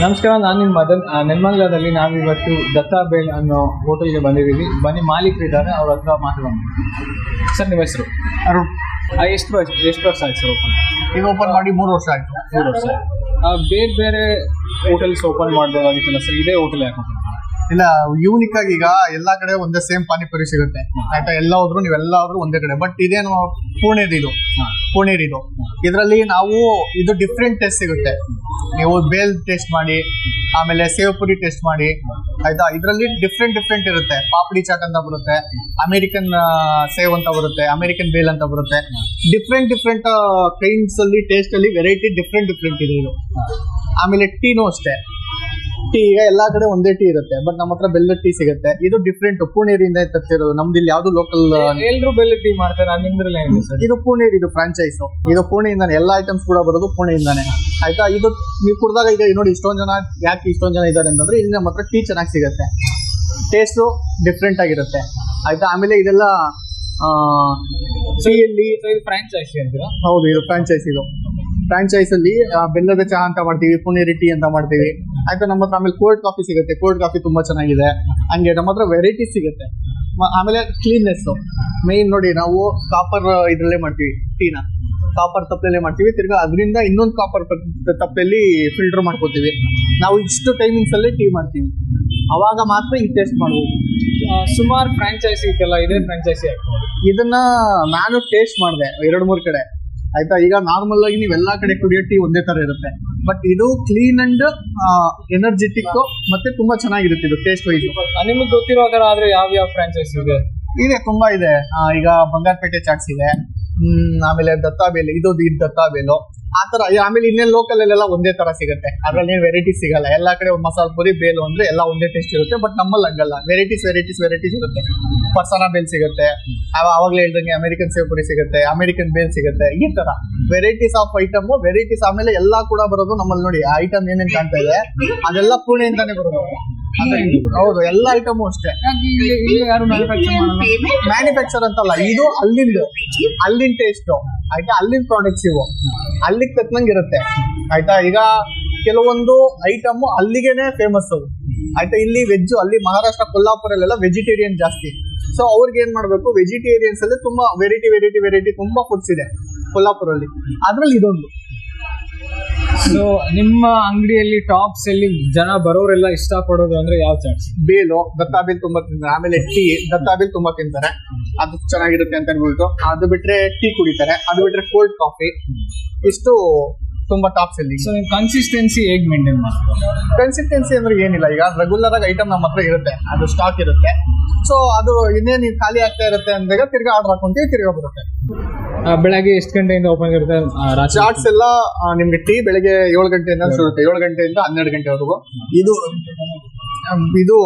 ನಮಸ್ಕಾರ ನಾನು ನಿಮ್ಮ ಮದನ್. ಆ, ನಾವಿವತ್ತು ದತ್ತಾ ಬೇಲ್ ಅನ್ನೋ ಹೋಟೆಲ್ಗೆ ಬಂದಿದ್ದೀವಿ. ಬನ್ನಿ ಮಾಲೀಕರಿದ್ದಾರೆ ಅವ್ರ ಹತ್ರ ಮಾತಾಡೋಣ. ಸರ್ ನಿಮ್ಮ ಹೆಸರು? ಅರುಣ್. ಎಷ್ಟು ವರ್ಷ ಎಷ್ಟು ವರ್ಷ ಆಯ್ತು ಸರ್ ಓಪನ್ ಈಗ ಓಪನ್ ಮಾಡಿ ಮೂರು ವರ್ಷ ಆಯ್ತು. ಮೂರು ವರ್ಷ ಬೇರೆ ಬೇರೆ ಹೋಟೆಲ್ಸ್ ಓಪನ್ ಮಾಡಬೇಕಾಗಿತ್ತಲ್ಲ ಸರ್? ಇದೇ ಹೋಟೆಲ್ ಯಾಕೆ ಇಲ್ಲ ಯೂನಿಕ್ ಆಗಿ ಈಗ ಎಲ್ಲಾ ಕಡೆ ಒಂದೇ ಸೇಮ್ ಪಾನಿಪುರಿ ಸಿಗುತ್ತೆ. ಆಯ್ತಾ ಎಲ್ಲ ಹೋದ್ರು ನೀವೆಲ್ಲ ಹೋದ್ರು ಒಂದೇ ಕಡೆ. ಬಟ್ ಇದೇನು ಪುಣೆದು ಇದು ಹಾ. ಪುಣೆದು ಇದು ಇದರಲ್ಲಿ ನಾವು ಇದು ಡಿಫ್ರೆಂಟ್ ಟೇಸ್ಟ್ ಸಿಗುತ್ತೆ. ನೀವು ಬೇಲ್ ಟೇಸ್ಟ್ ಮಾಡಿ, ಆಮೇಲೆ ಸೇವ್ ಪುರಿ ಟೇಸ್ಟ್ ಮಾಡಿ, ಆಯ್ತಾ? ಇದರಲ್ಲಿ ಡಿಫ್ರೆಂಟ್ ಡಿಫ್ರೆಂಟ್ ಇರುತ್ತೆ. ಪಾಪಡಿ ಚಾಟ್ ಅಂತ ಬರುತ್ತೆ, ಅಮೆರಿಕನ್ ಸೇವ್ ಅಂತ ಬರುತ್ತೆ, ಅಮೆರಿಕನ್ ಬೇಲ್ ಅಂತ ಬರುತ್ತೆ. ಡಿಫ್ರೆಂಟ್ ಡಿಫ್ರೆಂಟ್ ಕೈಂಡ್ಸ್ ಅಲ್ಲಿ ಟೇಸ್ಟ್ ಅಲ್ಲಿ ವೆರೈಟಿ ಡಿಫ್ರೆಂಟ್ ಡಿಫ್ರೆಂಟ್ ಇದೆ ಇದು. ಆಮೇಲೆ ಟೀನು ಅಷ್ಟೇ. ಟೀ ಈಗ ಎಲ್ಲಾ ಕಡೆ ಒಂದೇ ಟೀ ಇರುತ್ತೆ. ಬಟ್ ನಮ್ಮ ಹತ್ರ ಬೆಲ್ಲದ ಟೀ ಸಿಗುತ್ತೆ. ಇದು ಡಿಫ್ರೆಂಟ್ ಪುಣೇರಿಯಿಂದ ತರ್ತಿರೋದು. ನಮ್ದು ಇಲ್ಲಿ ಯಾವ್ದು ಲೋಕಲ್ ಎಲ್ರು ಬೆಲ್ಲ ಟೀ ಮಾಡ್ತಾರೆ. ನಿಮ್ದ್ರಲ್ಲಿ ಇದು ಪುಣೇರಿ ಇದು ಫ್ರಾಂಚೈಸ್ ಇದು ಪುಣೆಯಿಂದಾನೆ. ಎಲ್ಲಾ ಐಟಮ್ಸ್ ಕೂಡ ಬರೋದು ಪುಣೆಯಿಂದಾನೆ. ಆಯ್ತಾ? ಇದು ನೀವು ಕುಡ್ದಾಗ ಈಗ ನೋಡಿ ಇಷ್ಟೊಂದ್ ಜನ ಯಾಕೆ ಇಷ್ಟೊಂದು ಜನ ಇದ್ದಾರೆ ಅಂತಂದ್ರೆ ಇಲ್ಲಿ ನಮ್ಮ ಹತ್ರ ಟೀ ಚೆನ್ನಾಗಿ ಸಿಗುತ್ತೆ. ಟೇಸ್ಟು ಡಿಫ್ರೆಂಟ್ ಆಗಿರುತ್ತೆ. ಆಯ್ತಾ? ಆಮೇಲೆ ಇದೆಲ್ಲ ಟೀಯಲ್ಲಿ ಫ್ರಾಂಚೈಸಿ ಅಂತೀರಾ? ಹೌದು ಇದು ಫ್ರಾಂಚೈಸ್ ಇದು. ಫ್ರಾಂಚೈಸ್ ಅಲ್ಲಿ ಬೆಲ್ಲದ ಚಹಾ ಅಂತ ಮಾಡ್ತೀವಿ ಪುಣೇರಿ ಟೀ ಅಂತ ಮಾಡ್ತೀವಿ. ಆಯ್ತಾ ನಮ್ಮ ಹತ್ರ ಆಮೇಲೆ ಕೋಲ್ಡ್ ಕಾಫಿ ಸಿಗುತ್ತೆ. ಕೋಲ್ಡ್ ಕಾಫಿ ತುಂಬಾ ಚೆನ್ನಾಗಿದೆ. ಹಂಗೆ ನಮ್ಮ ಹತ್ರ ವೆರೈಟಿ ಸಿಗುತ್ತೆ. ಆಮೇಲೆ ಕ್ಲೀನ್ನೆಸ್ ಮೇನ್ ನೋಡಿ ನಾವು ಕಾಪರ್ ಇದ್ರಲ್ಲೇ ಮಾಡ್ತೀವಿ ಟೀನ ಕಾಪರ್ ತಪ್ಪಲಲ್ಲೇ ಮಾಡ್ತೀವಿ. ತಿರ್ಗಾ ಅದರಿಂದ ಇನ್ನೊಂದು ಕಾಪರ್ ತಪ್ಪಲ್ಲಿ ಫಿಲ್ಟರ್ ಮಾಡ್ಕೋತೀವಿ. ನಾವು ಇಷ್ಟು ಟೈಮಿಂಗ್ಸ್ ಅಲ್ಲೇ ಟೀ ಮಾಡ್ತೀವಿ. ಅವಾಗ ಮಾತ್ರ ಈ ಟೇಸ್ಟ್ ಮಾಡ್ಬೋದು. ಸುಮಾರು ಫ್ರಾಂಚೈಸಿ ಇತ್ತಲ್ಲ ಇದೇ ಫ್ರಾಂಚೈಸಿ ಇದನ್ನ ನಾನು ಟೇಸ್ಟ್ ಮಾಡಿದೆ ಎರಡು ಮೂರು ಕಡೆ. ಆಯ್ತಾ? ಈಗ ನಾರ್ಮಲ್ ಆಗಿ ನೀವು ಎಲ್ಲಾ ಕಡೆ ಕುಡಿಯೋ ಟೀ ಒಂದೇ ತರ ಇರುತ್ತೆ. ಬಟ್ ಇದು ಕ್ಲೀನ್ ಅಂಡ್ ಎನರ್ಜೆಟಿಕ್ ಮತ್ತೆ ತುಂಬಾ ಚೆನ್ನಾಗಿರುತ್ತೆ ಇದು ಟೇಸ್ಟ್ ವೈಸ್ ನಿಮಗೆ ಗೊತ್ತಿರೋ ತರ ಆದ್ರೆ ಯಾವ ಯಾವ ಫ್ರಾಂಚೈಸ್ ಇದೆ? ಇದೆ ತುಂಬಾ ಇದೆ. ಈಗ ಬಂಗಾರಪೇಟೆ ಚಾಟ್ಸ್ ಇದೆ. ಹ್ಮ್ ಆಮೇಲೆ ದತ್ತಾಬೇಲು ಇದು ಇದು ದತ್ತಾಬೇಲು. ಆ ತರ, ಈ- ಆಮೇಲೆ ಇನ್ನೇನು ಲೋಕಲ್ ಅಲ್ಲೆಲ್ಲ ಒಂದೇ ತರ ಸಿಗುತ್ತೆ. ಅದ್ರಲ್ಲಿ ವೆರೈಟಿ ಸಿಗಲ್ಲ. ಎಲ್ಲಾ ಕಡೆ ಮಸಾಲಾ ಪುರಿ, ಬೇಲು ಅಂದ್ರೆ ಎಲ್ಲ ಒಂದೇ ಟೇಸ್ಟ್ ಇರುತ್ತೆ ಬಟ್ ನಮ್ಮಲ್ಲಿ ಹಂಗಲ್ಲ. ವೆರೈಟೀಸ್ ವೆರೈಟೀಸ್ ವೆರೈಟೀಸ್ ಇರುತ್ತೆ. ಪರ್ಸನ ಬೇಲ್ ಸಿಗುತ್ತೆ. ಅವಾಗಲೇ ಹೇಳ್ದಂಗೆ ಅಮೆರಿಕನ್ ಸೇವ್ ಪುರಿ ಸಿಗುತ್ತೆ ಅಮೆರಿಕನ್ ಬೇಲ್ ಸಿಗುತ್ತೆ, ಈ ತರ. ವೆರೈಟೀಸ್ ಆಫ್ ಐಟಮ್ ವೆರೈಟೀಸ್ ಆಮೇಲೆ ಎಲ್ಲಾ ಕೂಡ ಬರೋದು ನಮ್ಮಲ್ಲಿ ನೋಡಿ. ಐಟಮ್ ಏನೇನ್ ಕಾಣ್ತಾ ಇದೆ, ಅದೆಲ್ಲ ಪುಣೆಯಿಂದಾನೇ ಬರೋದು. ಹೌದು ಎಲ್ಲ ಐಟಮು ಅಷ್ಟೇ. ಇಲ್ಲಿ ಯಾರು ಮ್ಯಾನುಫ್ಯಾಕ್ಚರ್ ಮಾಡಲ್ಲ? ಮ್ಯಾನುಫ್ಯಾಕ್ಚರ್ ಅಂತಲ್ಲ ಇದು ಅಲ್ಲಿಂದ. ಅಲ್ಲಿನ ಟೇಸ್ಟ್ ಆಯ್ತಾ? ಅಲ್ಲಿನ ಪ್ರಾಡಕ್ಟ್ಸ್ ಇವು. ಅಲ್ಲಿಗೆ ತಕ್ಕನಂಗೆ ಇರುತ್ತೆ. ಆಯ್ತಾ? ಈಗ ಕೆಲವೊಂದು ಐಟಮ್ ಅಲ್ಲಿಗೆನೆ ಫೇಮಸ್ ಅವು ಆಯ್ತಾ? ಇಲ್ಲಿ ವೆಜ್ ಅಲ್ಲಿ ಮಹಾರಾಷ್ಟ್ರ ಕೊಲ್ಲಾಪುರಲ್ಲೆಲ್ಲ ವೆಜಿಟೇರಿಯನ್ ಜಾಸ್ತಿ. ಸೊ ಅವ್ರಿಗೆ ಏನ್ ಮಾಡ್ಬೇಕು? ವೆಜಿಟೇರಿಯನ್ಸ್ ಅಲ್ಲಿ ತುಂಬಾ ವೆರೈಟಿ ವೆರೈಟಿ ವೆರೈಟಿ ತುಂಬಾ ಫುಡ್ಸ್ ಇದೆ ಕೊಲ್ಲಾಪುರಲ್ಲಿ. ಅದ್ರಲ್ಲಿ ಇದೊಂದು. ಸೊ ನಿಮ್ಮ ಅಂಗಡಿಯಲ್ಲಿ ಟಾಪ್ಸ್ ಅಲ್ಲಿ ಜನ ಬರೋರೆಲ್ಲ ಇಷ್ಟ ಪಡೋದು ಅಂದ್ರೆ ಯಾವ ಚಾಟ್ಸ್ ಬೇಲು ದತ್ತಾಬೇಲ್ ತುಂಬಾ ತಿಂತಾರೆ. ಆಮೇಲೆ ಟೀ ದತ್ತಾಬೇಲ್ ತುಂಬಾ ತಿಂತಾರೆ. ಅದು ಚೆನ್ನಾಗಿರುತ್ತೆ ಅಂತ ಅನ್ಬಿಟ್ಟು ಅದು ಬಿಟ್ರೆ ಟೀ ಕುಡಿತಾರೆ. ಅದು ಬಿಟ್ರೆ ಕೋಲ್ಡ್ ಕಾಫಿ ಇಷ್ಟು ತುಂಬಾ ಟಾಪ್ ಸೆಲ್ಲಿಂಗ್ ಸೊ ನೀವು ಕನ್ಸಿಸ್ಟೆನ್ಸಿ ಹೇಗ್ ಮೇಂಟೈನ್ ಮಾಡ್ತೀರಾ? ಕನ್ಸಿಸ್ಟೆನ್ಸಿ ಅಂದ್ರೆ ಏನಿಲ್ಲ. ಈಗ ರೆಗ್ಯುಲರ್ ಆಗಿ ಐಟಮ್ ನಮ್ಮ ಹತ್ರ ಇರುತ್ತೆ. ಅದು ಸ್ಟಾಕ್ ಇರುತ್ತೆ. ಸೊ ಅದು ಇನ್ನೇನು ಖಾಲಿ ಆಗ್ತಾ ಇರುತ್ತೆ ಅಂದಾಗ ತಿರ್ಗಾ ಆರ್ಡರ್ ಹಾಕೊಂತೀವಿ ತಿರ್ಗಾ ಬರುತ್ತೆ. ಬೆಳಗ್ಗೆ ಎಷ್ಟು ಗಂಟೆಯಿಂದ ಓಪನ್ ಇರುತ್ತೆ ಚಾಟ್ಸ್ ಎಲ್ಲ ನಿಮ್ಗೆ ಟೀ ಬೆಳಗ್ಗೆ ಏಳು ಗಂಟೆಯಿಂದ ಶುರು ಇರುತ್ತೆ. ಏಳು ಗಂಟೆಯಿಂದ ಹನ್ನೆರಡು ಗಂಟೆವರೆಗೂ. ಇದು ಇದು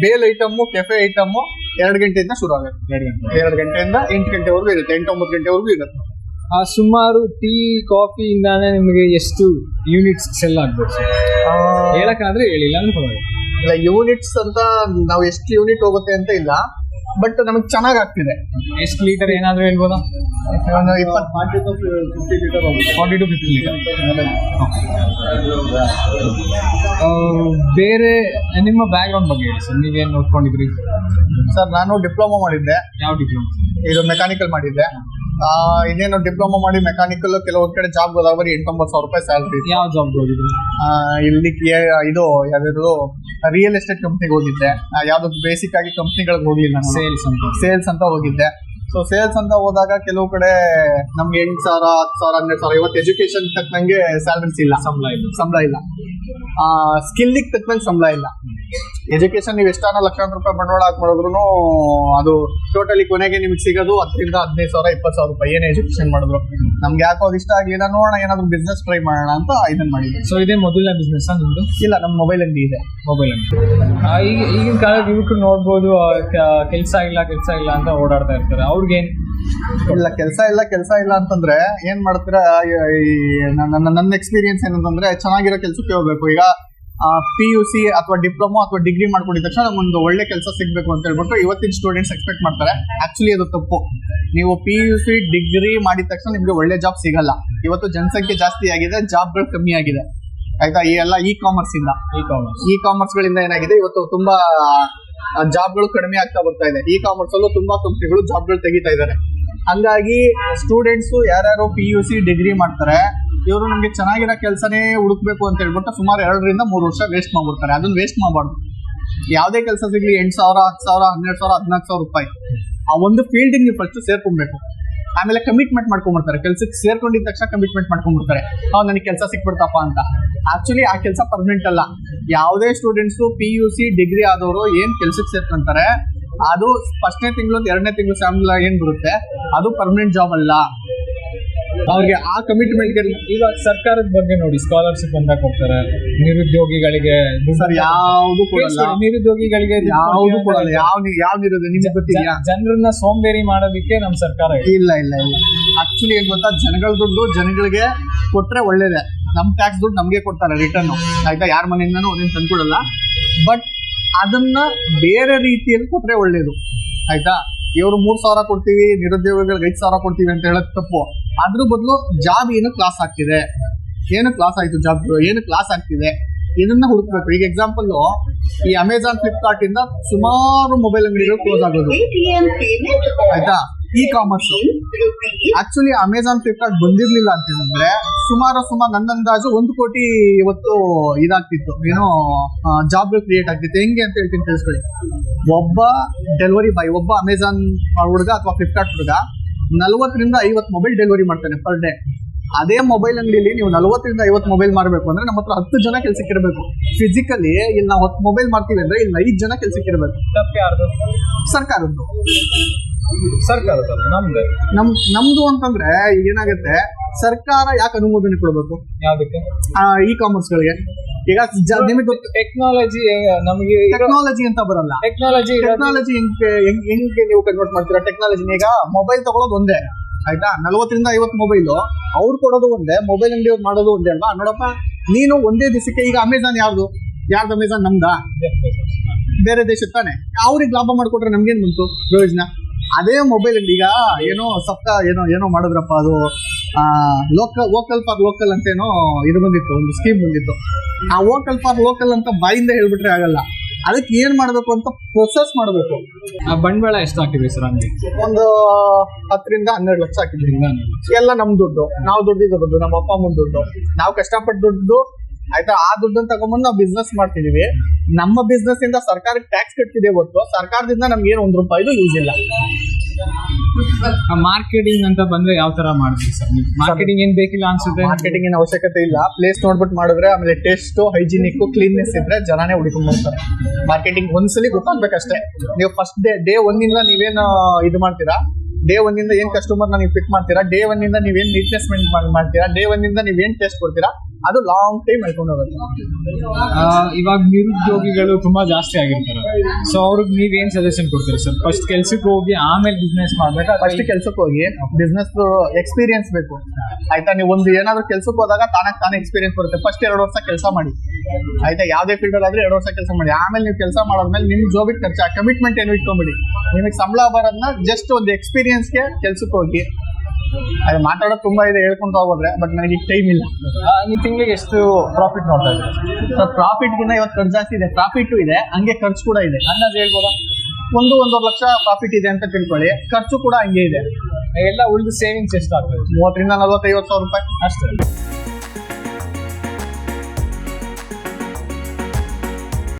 ಬೇಲ್ ಐಟಮ್ ಕೆಫೆ ಐಟಮ್ ಎರಡು ಗಂಟೆಯಿಂದ ಶುರು ಆಗುತ್ತೆ. ಎರಡು ಗಂಟೆ. ಎರಡು ಗಂಟೆಯಿಂದ ಎಂಟು ಗಂಟೆವರೆಗೂ ಇರುತ್ತೆ. ಎಂಟು ಒಂಬತ್ತು ಗಂಟೆವರೆಗೂ ಇರುತ್ತೆ. ಆ, ಸುಮಾರು ಟೀ ಕಾಫಿ ಇಂದಾನೆ ನಿಮಗೆ ಎಷ್ಟು ಯೂನಿಟ್ಸ್ ಸೆಲ್ ಆಗ್ಬೋದು? ಹೇಳಕ್ಕಾದ್ರೆ ಹೇಳಿಲ್ಲ ಅಂದ್ರೆ. ಇಲ್ಲ ಯೂನಿಟ್ಸ್ ಅಂತ ನಾವು ಎಷ್ಟು ಯೂನಿಟ್ ಹೋಗುತ್ತೆ ಅಂತ ಇಲ್ಲ. ಬಟ್ ನಮಗೆ ಚೆನ್ನಾಗಿ ಆಗ್ತಿದೆ. ಎಷ್ಟು ಲೀಟರ್ ಏನಾದರೂ ಹೇಳ್ಬೋದಾ? ಒಂದು ಇಪ್ಪತ್ತು ಫಾರ್ಟಿ ಟು ಫಿಫ್ಟಿ ಲೀಟರ್ ಹೋಗುತ್ತೆ. Forty to fifty litre. ಬೇರೆ ನಿಮ್ಮ ಬ್ಯಾಕ್ಗ್ರೌಂಡ್ ಬಗ್ಗೆ ಹೇಳಿ ಸರ್ ನೀವೇನು ನೋಡ್ಕೊಂಡಿದ್ರಿ ಸರ್ ನಾನು ಡಿಪ್ಲೊಮಾ ಮಾಡಿದ್ದೆ. ಯಾವ ಡಿಪ್ಲೊಮಾ? ಇದು ಮೆಕ್ಯಾನಿಕಲ್ ಮಾಡಿದ್ದೆ. ಇನ್ನೇನು ಡಿಪ್ಲೊಮಾ ಮಾಡಿ ಮೆಕ್ಯಾನಿಕಲ್ ಕೆಲವೊಂದ್ ಕಡೆ ಜಾಬ್ ಹೋದಾಗ ಬರೀ ಎಂಟೊಂಬತ್ತು ಸಾವಿರ ರೂಪಾಯಿ ಸ್ಯಾಲ್ರಿ ಯಾವ ಜಾಬ್ ಹೋಗಿದ್ರು? ಇಲ್ಲಿ ಇದು ಯಾವ್ದು ರಿಯಲ್ ಎಸ್ಟೇಟ್ ಕಂಪ್ನಿಗೆ ಹೋಗಿದ್ದೆ. ಯಾವ್ದು ಬೇಸಿಕ್ ಆಗಿ ಕಂಪ್ನಿಗಳಿಗೆ ಹೋಗ್ಲಿಲ್ಲ ಸೇಲ್ಸ್ ಅಂತ. ಸೇಲ್ಸ್ ಅಂತ ಹೋಗಿದ್ದೆ. ಸೊ ಸೇಲ್ಸ್ ಅಂತ ಹೋದಾಗ ಕೆಲವು ಕಡೆ ನಮ್ಗೆ ಎಂಟು ಸಾವಿರ ಹತ್ತು ಸಾವಿರ ಹನ್ನೆರಡು ಸಾವಿರ ಇವತ್ತು ಎಜುಕೇಶನ್ ತಕ್ಕನಂಗೆ ಸ್ಯಾಲರೀಸ್ ಇಲ್ಲ. ಸಂಬಳ ಇಲ್ಲ. ಸಂಬಳ ಇಲ್ಲ. ಸ್ಕಿಲ್ಲಿಗೆ ತಕ್ಕ ಸಂಬಳ ಇಲ್ಲ. ಎಜುಕೇಶನ್ ನೀವು ಎಷ್ಟಾನ ಲಕ್ಷಾಂತರ ರೂಪಾಯಿ ಬಂಡವಾಳ ಹಾಕಿ ಮಾಡಿದ್ರು ಅದು ಟೋಟಲಿ ಕೊನೆಗೆ ನಿಮ್ಗೆ ಸಿಗೋದು ಹತ್ತರಿಂದ ಹದಿನೈದು ಸಾವಿರ ಇಪ್ಪತ್ತು ಸಾವಿರ ರೂಪಾಯಿ. ಏನೇ ಎಜುಕೇಶನ್ ಮಾಡಿದ್ರು. ನಮ್ಗೆ ಯಾಕೋ ಇಷ್ಟ ಆಗಲಿಲ್ಲ ನೋಡೋಣ ಏನಾದ್ರು ಬಿಸ್ನೆಸ್ ಟ್ರೈ ಮಾಡೋಣ ಅಂತ ಇದನ್ನ ಮಾಡಿದ್ವಿ. ಸೊ ಇದೇ ಮೊದಲನೇ ಬಿಸ್ನೆಸ್ ನಿಮ್ದು? ಇಲ್ಲ ನಮ್ಮ ಮೊಬೈಲ್ ಅಂಗಡಿ ಇದೆ. ಮೊಬೈಲ್ ಅಂಗಡಿ. ಈಗ ಈಗಿನ ಕಾಲದ ಯುವಕರು ನೋಡ್ಬೋದು ಕೆಲಸ ಇಲ್ಲ ಕೆಲಸ ಇಲ್ಲ ಅಂತ ಓಡಾಡ್ತಾ ಇರ್ತಾರೆ. ಅವ್ರಿಗೇನ್ ಇಲ್ಲ ಕೆಲಸ ಇಲ್ಲ ಕೆಲಸ ಇಲ್ಲ ಅಂತಂದ್ರೆ ಏನ್ ಮಾಡ್ತೀರಾ? ಈ ನನ್ನ ನನ್ನ ಎಕ್ಸ್ಪೀರಿಯನ್ಸ್ ಏನಂತಂದ್ರೆ ಚೆನ್ನಾಗಿರೋ ಕೆಲಸಕ್ಕೆ ಹೋಗ್ಬೇಕು. ಈಗ ಪಿ ಯು ಸಿ ಅಥವಾ ಡಿಪ್ಲೊಮಾ ಅಥವಾ ಡಿಗ್ರಿ ಮಾಡ್ಕೊಂಡಿದ ತಕ್ಷಣ ನಮ್ಗೊಂದು ಒಳ್ಳೆ ಕೆಲಸ ಸಿಗ್ಬೇಕು ಅಂತ ಹೇಳ್ಬಿಟ್ಟು ಇವತ್ತಿನ ಸ್ಟೂಡೆಂಟ್ಸ್ ಎಕ್ಸ್ಪೆಕ್ಟ್ ಮಾಡ್ತಾರೆ. ಆಕ್ಚುಲಿ ಅದು ತಪ್ಪು. ನೀವು ಪಿ ಯು ಸಿ ಡಿಗ್ರಿ ಮಾಡಿದ ತಕ್ಷಣ ನಿಮ್ಗೆ ಒಳ್ಳೆ ಜಾಬ್ ಸಿಗಲ್ಲ. ಇವತ್ತು ಜನಸಂಖ್ಯೆ ಜಾಸ್ತಿ ಆಗಿದೆ ಜಾಬ್ಗಳು ಕಮ್ಮಿ ಆಗಿದೆ. ಆಯ್ತಾ? ಈ ಎಲ್ಲ ಇ ಕಾಮರ್ಸ್ ಇಂದ. ಇ ಕಾಮರ್ಸ್ ಇ ಕಾಮರ್ಸ್ ಗಳಿಂದ ಏನಾಗಿದೆ? ಇವತ್ತು ತುಂಬಾ ಜಾಬ್ಗಳು ಕಡಿಮೆ ಆಗ್ತಾ ಬರ್ತಾ ಇದೆ. ಇ ಕಾಮರ್ಸ್ ಅಲ್ಲೂ ತುಂಬಾ ಕಂಪ್ನಿಗಳು ಜಾಬ್ಗಳು ತೆಗಿತಾ ಇದ್ದಾರೆ. ಹಂಗಾಗಿ ಸ್ಟೂಡೆಂಟ್ಸ್ ಯಾರ್ಯಾರು ಪಿ ಯು ಸಿ ಡಿಗ್ರಿ ಮಾಡ್ತಾರೆ, ಇವರು ನಮಗೆ ಚೆನ್ನಾಗಿರೋ ಕೆಲಸನೇ ಹುಡುಕ್ಬೇಕು ಅಂತ ಹೇಳ್ಬಿಟ್ಟು ಸುಮಾರು ಎರಡರಿಂದ ಮೂರು ವರ್ಷ ವೇಸ್ಟ್ ಮಾಡ್ಬಿಡ್ತಾರೆ. ಅದನ್ನ ವೇಸ್ಟ್ ಮಾಡಬಾರ್ದು. ಯಾವುದೇ ಕೆಲಸ ಸಿಗ್ಲಿ ಎಂಟು ಸಾವಿರ, ಹತ್ತು ಸಾವಿರ, ಹನ್ನೆರಡು ಸಾವಿರ ಹದಿನಾಲ್ಕು ಸಾವಿರ ರೂಪಾಯಿ. ಆ ಒಂದು ಫೀಲ್ಡಿಗೆ ನೀವು ಫಸ್ಟ್ ಸೇರ್ಕೊಬೇಕು. ಆಮೇಲೆ ಕಮಿಟ್ಮೆಂಟ್ ಮಾಡ್ಕೊಂಡ್ಬಿಡ್ತಾರೆ. ಕೆಲಸಕ್ಕೆ ಸೇರ್ಕೊಂಡಿದ ತಕ್ಷಣ ಕಮಿಟ್ಮೆಂಟ್ ಮಾಡ್ಕೊಂಡ್ಬಿಡ್ತಾರೆ. ಅವ್ನು ನನಗೆ ಕೆಲಸ ಸಿಕ್ಬಿಡ್ತಪ್ಪ ಅಂತ. ಆಕ್ಚುಲಿ ಆ ಕೆಲಸ ಪರ್ಮನೆಂಟ್ ಅಲ್ಲ. ಯಾವುದೇ students P U C degree ಆದವರು ಏನು ಕೆಲಸಕ್ಕೆ ಸೇರ್ಕೊಂತಾರೆ ಅದು ಫಸ್ಟ್ನೇ ತಿಂಗಳು ಎರಡನೇ ತಿಂಗಳು ಸಂಬಳ ಏನ್ ಬರುತ್ತೆ? ಅದು ಪರ್ಮನೆಂಟ್ ಜಾಬ್ ಅಲ್ಲ. ಅವ್ರಿಗೆ ಆ ಕಮಿಟ್ಮೆಂಟ್ ಈಗ ಸರ್ಕಾರದ ಬಗ್ಗೆ ನೋಡಿ ಸ್ಕಾಲರ್ಶಿಪ್ ಅಂತ ಕೊಡ್ತಾರೆ ನಿರುದ್ಯೋಗಿಗಳಿಗೆ ಸರ್ ಯಾವುದು ಕೊಡಲ್ಲ. ನಿರುದ್ಯೋಗಿಗಳಿಗೆ ಯಾವುದು ಕೊಡಲ್ಲ. ಯಾವ ಯಾವ ಇರೋದು ನಿಮ್ಗೆ ಗೊತ್ತಿಲ್ಲ ಜನ- ಜನರನ್ನ ಸೋಂಬೇರಿ ಮಾಡೋದಕ್ಕೆ ನಮ್ ಸರ್ಕಾರ ಇಲ್ಲ ಇಲ್ಲ ಇಲ್ಲ. ಆಕ್ಚುಲಿ ಏನ್ ಗೊತ್ತಾ? ಜನಗಳ ದುಡ್ಡು ಜನಗಳಿಗೆ ಕೊಟ್ರೆ ಒಳ್ಳೇದೆ. ನಮ್ ಟ್ಯಾಕ್ಸ್ ದುಡ್ಡು ನಮ್ಗೆ ಕೊಡ್ತಾರೆ ರಿಟರ್ನ್ ಆಯ್ತಾ? ಯಾರ ಮನೆಯಿಂದನೂ ಅದೇನು ತಂದ್ಕೊಡಲ್ಲ. ಬಟ್ ಅದನ್ನ ಬೇರೆ ರೀತಿಯಲ್ಲಿ ಕೊಟ್ರೆ ಒಳ್ಳೇದು. ಆಯ್ತಾ? ಇವರು ಮೂರ್ ಸಾವಿರ ಕೊಡ್ತೀವಿ ನಿರುದ್ಯೋಗಿಗಳಿಗೆ ಐದು ಸಾವಿರ ಕೊಡ್ತೀವಿ ಅಂತ ಹೇಳಕ್ ತಪ್ಪು. ಅದ್ರ ಬದಲು ಜಾಬ್ ಏನು ಕ್ಲಾಸ್ ಆಗ್ತಿದೆ. ಏನು ಕ್ಲಾಸ್ ಆಯ್ತು ಜಾಬ್ ಏನು ಕ್ಲಾಸ್ ಆಗ್ತಿದೆ? ಇದನ್ನ ಹುಡುಕ್ಬೇಕು. ಈಗ ಎಕ್ಸಾಂಪಲ್ ಈ ಅಮೆಝಾನ್ ಫ್ಲಿಪ್ಕಾರ್ಟ್ ಇಂದ ಸುಮಾರು ಮೊಬೈಲ್ ಅಂಗಡಿಗಳು ಕ್ಲೋಸ್ ಆಗೋದು. ಆಯ್ತಾ? E commerce actually Amazon Flipkart ಬಂದಿರ್ಲಿಲ್ಲ ಅಂತಂದ್ರೆ ಸುಮಾರು ಸುಮಾರು ನನ್ನ ಅಂದಾಜು ಒಂದು ಕೋಟಿ ಇವತ್ತು ಇದಾಗ್ತಿತ್ತು. ಏನೋ ಜಾಬ್ ಕ್ರಿಯೇಟ್ ಆಗ್ತಿತ್ತು. ಹೆಂಗೆ ಅಂತ ಹೇಳ್ತೀನಿ ತಿಳಿಸ್ಕೊಳ್ಳಿ. ಒಬ್ಬ ಡೆಲಿವರಿ ಬಾಯ್ ಒಬ್ಬ ಅಮೆಝಾನ್ ಹುಡುಗ ಅಥವಾ ಫ್ಲಿಪ್ಕಾರ್ಟ್ ಹುಡುಗ ನಲ್ವತ್ತರಿಂದ ಐವತ್ತು ಮೊಬೈಲ್ ಡೆಲಿವರಿ ಮಾಡ್ತಾನೆ ಪರ್ ಡೇ ಅದೇ ಮೊಬೈಲ್ ಅಂಗಡಿಯಲ್ಲಿ ನೀವು ನಲವತ್ತರಿಂದ ಐವತ್ತು ಮೊಬೈಲ್ ಮಾಡಬೇಕು ಅಂದ್ರೆ ನಮ್ಮ ಹತ್ರ ಹತ್ತು ಜನ ಕೆಲ್ಸಕ್ಕೆ ಇರಬೇಕು. ಫಿಸಿಕಲಿ ಇಲ್ಲಿ ನಾವು ಹತ್ತು ಮೊಬೈಲ್ ಮಾಡ್ತೀವಿ ಅಂದ್ರೆ ಇಲ್ಲಿ ಐದು ಜನ ಕೆಲ್ಸಕ್ಕೆ ಇರಬೇಕು. ಸರ್ಕಾರದ್ದು. ಸರ್ಕಾರದ ನಮ್ದು. ನಮ್ ನಮ್ದು ಅಂತಂದ್ರೆ ಏನಾಗುತ್ತೆ ಸರ್ಕಾರ ಯಾಕೆ ಅನುಮೋದನೆ ಕೊಡಬೇಕು? ಯಾವ್ದಕ್ಕೆ? ಇ ಕಾಮರ್ಸ್ ಗಳಿಗೆ. ಈಗ ನಿಮಗೆ ಗೊತ್ತು ಟೆಕ್ನಾಲಜಿ ನಮಗೆ ಟೆಕ್ನಾಲಜಿ ಅಂತ ಬರಲ್ಲ. ಟೆಕ್ನಾಲಜಿ ಟೆಕ್ನಾಲಜಿ ಹೆಂಗೆ ಹೆಂಗ್ ಹೆಂಗೆ ನೀವು ಕನ್ವರ್ಟ್ ಮಾಡ್ತೀರಾ? ಟೆಕ್ನಾಲಜಿನ ಈಗ ಮೊಬೈಲ್ ತಗೊಳ್ಳೋದು ಒಂದೇ ಆಯ್ತಾ? ನಲ್ವತ್ತರಿಂದ ಐವತ್ತು ಮೊಬೈಲು ಅವ್ರು ಕೊಡೋದು ಒಂದೇ ಮೊಬೈಲ್ ಅಂಗಡಿ ಅವ್ರು ಮಾಡೋದು ಒಂದೇ ಅಲ್ವಾ? ನೋಡಪ್ಪ ನೀನು ಒಂದೇ ದಿವಸಕ್ಕೆ ಈಗ ಅಮೆಝಾನ್ ಯಾವ್ದು? ಯಾರ್ದು ಅಮೆಝಾನ್ ನಮ್ದಾ? ಬೇರೆ ದೇಶದ ತಾನೆ. ಅವ್ರಿಗೆ ಲಾಭ ಮಾಡಿಕೊಟ್ರೆ ನಮ್ಗೇನ್ ಬಂತು? ಪ್ರಯೋಜನ ಅದೇ ಮೊಬೈಲ್ ಅಲ್ಲಿ ಈಗ ಏನೋ ಸಪ್ತ ಏನೋ ಏನೋ ಮಾಡಿದ್ರಪ್ಪ ಅದು ಲೋಕಲ್ ವೋಕಲ್ ಫಾರ್ ಲೋಕಲ್ ಅಂತ ಏನೋ ಇದು ಬಂದಿತ್ತು ಒಂದು ಸ್ಕೀಮ್ ಬಂದಿತ್ತು. ಆ ವೋಕಲ್ ಫಾರ್ ಲೋಕಲ್ ಅಂತ ಬಾಯಿಂದ ಹೇಳ್ಬಿಟ್ರೆ ಆಗಲ್ಲ. ಅದಕ್ಕೆ ಏನ್ ಮಾಡ್ಬೇಕು ಅಂತ ಪ್ರೊಸೆಸ್ ಮಾಡಬೇಕು. ಬಂಡವಾಳ ಎಷ್ಟು ಹಾಕಿದ್ವಿ ಸರ್ ಅಂದ್ರೆ ಒಂದು ಹತ್ತರಿಂದ ಹನ್ನೆರಡು ಲಕ್ಷ ಹಾಕಿದ್ವಿ. ಎಲ್ಲ ನಮ್ ದುಡ್ಡು. ನಾವು ದುಡ್ಡಿದ್ದು ದುಡ್ಡು ನಮ್ಮ ಅಪ್ಪ ಅಮ್ಮನ ದುಡ್ಡು. ನಾವು ಕಷ್ಟಪಟ್ಟು ದುಡ್ಡು ಆಯ್ತಾ? ಆ ದುಡ್ಡನ್ನ ತಗೊಂಡ್ಬಂದು ನಾವು ಬಿಸ್ನೆಸ್ ಮಾಡ್ತಿದೀವಿ. ನಮ್ಮ ಬಿಸ್ನೆಸ್ ಇಂದ ಸರ್ಕಾರಕ್ಕೆ ಟ್ಯಾಕ್ಸ್ ಕಟ್ತಿದೆ ಗೊತ್ತು. ಸರ್ಕಾರದಿಂದ ನಮ್ಗೆ ಏನು ಒಂದ್ ರೂಪಾಯಿದು ಯೂಸ್ ಇಲ್ಲ. ಮಾರ್ಕೆಟಿಂಗ್ ಅಂತ ಬಂದ್ರೆ ಯಾವ ತರ ಮಾಡ್ತೀವಿ ಸರ್? ಮಾರ್ಕೆಟಿಂಗ್ ಏನ್ ಬೇಕಿಲ್ಲ ಅನ್ಸುತ್ತೆ? ಮಾರ್ಕೆಟಿಂಗ್ ಏನ್ ಅವಶ್ಯಕತೆ ಇಲ್ಲ. ಪ್ಲೇಸ್ ನೋಡ್ಬಿಟ್ಟು ಮಾಡಿದ್ರೆ ಆಮೇಲೆ ಟೇಸ್ಟ್ ಹೈಜಿನಿಕ್ ಕ್ಲೀನ್ನೆಸ್ ಇದ್ರೆ ಜನನೇ ಹುಡುಕೊಂಡ್ ಬರ್ತಾರೆ ಮಾರ್ಕೆಟಿಂಗ್ ಒಂದ್ಸಲಿ ಗೊತ್ತಾಗ್ಬೇಕಷ್ಟೇ. ನೀವು ಫಸ್ಟ್ ಡೇ ಡೇ ಒಂದಿಂದ ನೀವೇನು ಇದು ಮಾಡ್ತೀರಾ? ಡೇ ಒಂದಿಂದ ಏನ್ ಕಸ್ಟಮರ್ ನೀವು ಪಿಕ್ ಮಾಡ್ತೀರಾ? ಡೇ ಒಂದಿಂದ ನೀವೇನ್ ನೀಟ್ನೆಸ್ ಮಾಡ್ತೀರಾ? ಡೇ ಒಂದಿಂದ ನೀವೇನ್ ಟೇಸ್ಟ್ ಕೊಡ್ತೀರಾ? ಅದು ಲಾಂಗ್ ಟೈಮ್ ಹೇಳ್ಕೊಂಡು ಹೋಗುತ್ತೆ. ಇವಾಗ ನಿರುದ್ಯೋಗಿಗಳು ತುಂಬಾ ಜಾಸ್ತಿ ಆಗಿರ್ತಾರೆ. ಸೊ ಅವ್ರಿಗೆ ನೀವೇನ್ ಸಜೆಷನ್ ಕೊಡ್ತೀರಿ ಸರ್ ಫಸ್ಟ್ ಕೆಲ್ಸಕ್ಕೆ ಹೋಗಿ ಆಮೇಲೆ ಬಿಸ್ನೆಸ್ ಮಾಡ್ಬೇಕಾ ಫಸ್ಟ್ ಕೆಲ್ಸಕ್ಕೆ ಹೋಗಿ ಬಿಸ್ನೆಸ್ ಎಕ್ಸ್ಪೀರಿಯನ್ಸ್ ಬೇಕು. ಆಯ್ತಾ? ನೀವು ಒಂದು ಏನಾದ್ರು ಕೆಲ್ಸಕ್ಕೆ ಹೋದಾಗ ತಾನಾಗ ತಾನೇ ಎಕ್ಸ್ಪೀರಿಯನ್ಸ್ ಬರುತ್ತೆ. ಫಸ್ಟ್ ಎರಡು ವರ್ಷ ಕೆಲಸ ಮಾಡಿ. ಆಯ್ತಾ? ಯಾವ್ದೇ ಫೀಲ್ಡ್ ಆದ್ರೆ ಎರಡು ವರ್ಷ ಕೆಲಸ ಮಾಡಿ. ಆಮೇಲೆ ನೀವು ಕೆಲಸ ಮಾಡೋದ್ಮೇಲೆ ನಿಮ್ ಜಾಬಿಗೆ ಖರ್ಚು. ಕಮಿಟ್ಮೆಂಟ್ ಏನು ಇಟ್ಕೊಂಬಿಡಿ. ನಿಮಗೆ ಸಂಬಳ ಬರೋದನ್ನ ಜಸ್ಟ್ ಒಂದು ಎಕ್ಸ್ಪೀರಿಯನ್ಸ್ಗೆ ಕೆಲ್ಸಕ್ಕೆ ಹೋಗಿ. ಅದು ಮಾತಾಡೋದು ತುಂಬಾ ಇದೆ ಹೇಳ್ಕೊಂಡು ಹೋಗೋದ್ರೆ ಬಟ್ ನನಗೆ ಟೈಮ್ ಇಲ್ಲ. ನೀವು ತಿಂಗಳಿಗೆ ಎಷ್ಟು ಪ್ರಾಫಿಟ್ ನೋಡ್ತಾ ಇದ್ದೀರಿ? ಸರ್ ಪ್ರಾಫಿಟ್ ಗಿಂತ ಇವತ್ತು ಖರ್ಚು ಜಾಸ್ತಿ ಇದೆ. ಪ್ರಾಫಿಟ್ ಇದೆ ಹಂಗೆ ಖರ್ಚು ಕೂಡ ಇದೆ. ಅಂದಾಜು ಹೇಳ್ಬೋದಾ? ಒಂದು ಒಂದೂವರೆ ಲಕ್ಷ ಪ್ರಾಫಿಟ್ ಇದೆ ಅಂತ ತಿಳ್ಕೊಳ್ಳಿ. ಖರ್ಚು ಕೂಡ ಹಂಗೆ ಇದೆ. ಎಲ್ಲ ಉಳಿದು ಸೇವಿಂಗ್ಸ್ ಎಷ್ಟು ಆಗ್ತದೆ ಮೂವತ್ತರಿಂದ ನಲವತ್ತೈವತ್ತು ಸಾವಿರ ರೂಪಾಯಿ. ಅಷ್ಟೇ.